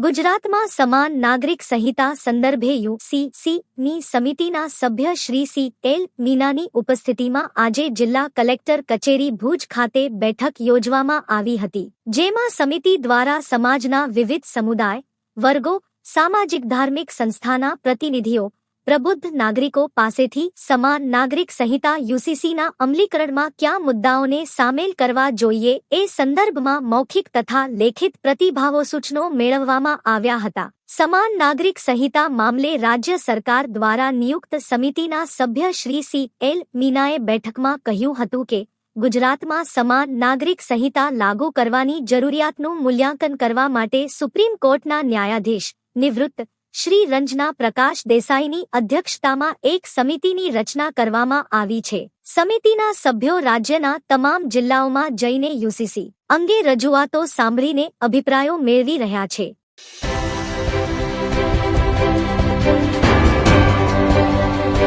ગુજરાતમાં સમાન નાગરિક સંહિતા સંદર્ભે યુસીસી ની સમિતિના સભ્ય શ્રી સી એલ મીનાની ઉપસ્થિતિમાં આજે જિલ્લા કલેક્ટર કચેરી ભુજ ખાતે બેઠક યોજવામાં આવી હતી, જેમાં સમિતિ દ્વારા સમાજના વિવિધ સમુદાય, વર્ગો, સામાજિક ધાર્મિક સંસ્થાના પ્રતિનિધિઓ પ્રબુદ્ધ નાગરિકો પાસેથી સમાન નાગરિક સંહિતા યુસીસીના અમલીકરણમાં કયા મુદ્દાઓને સામેલ કરવા જોઈએ એ સંદર્ભમાં મૌખિક તથા લેખિત પ્રતિભાવો સૂચનો મેળવવામાં આવ્યા હતા. સમાન નાગરિક સંહિતા મામલે રાજ્ય સરકાર દ્વારા નિયુક્ત સમિતિના સભ્ય શ્રી સી એલ મીનાએ બેઠકમાં કહ્યું હતું કે, ગુજરાતમાં સમાન નાગરિક સંહિતા લાગુ કરવાની જરૂરિયાતનું મૂલ્યાંકન કરવા માટે સુપ્રીમ કોર્ટના ન્યાયાધીશ નિવૃત્ત શ્રી રંજના પ્રકાશ દેસાઈની અધ્યક્ષતામાં એક સમિતિની રચના કરવામાં આવી છે. સમિતિના સભ્યો રાજ્યના તમામ જિલ્લાઓમાં જઈને યુસીસી અંગે રજૂઆતો સાંભળીને અભિપ્રાયો મેળવી રહ્યા છે.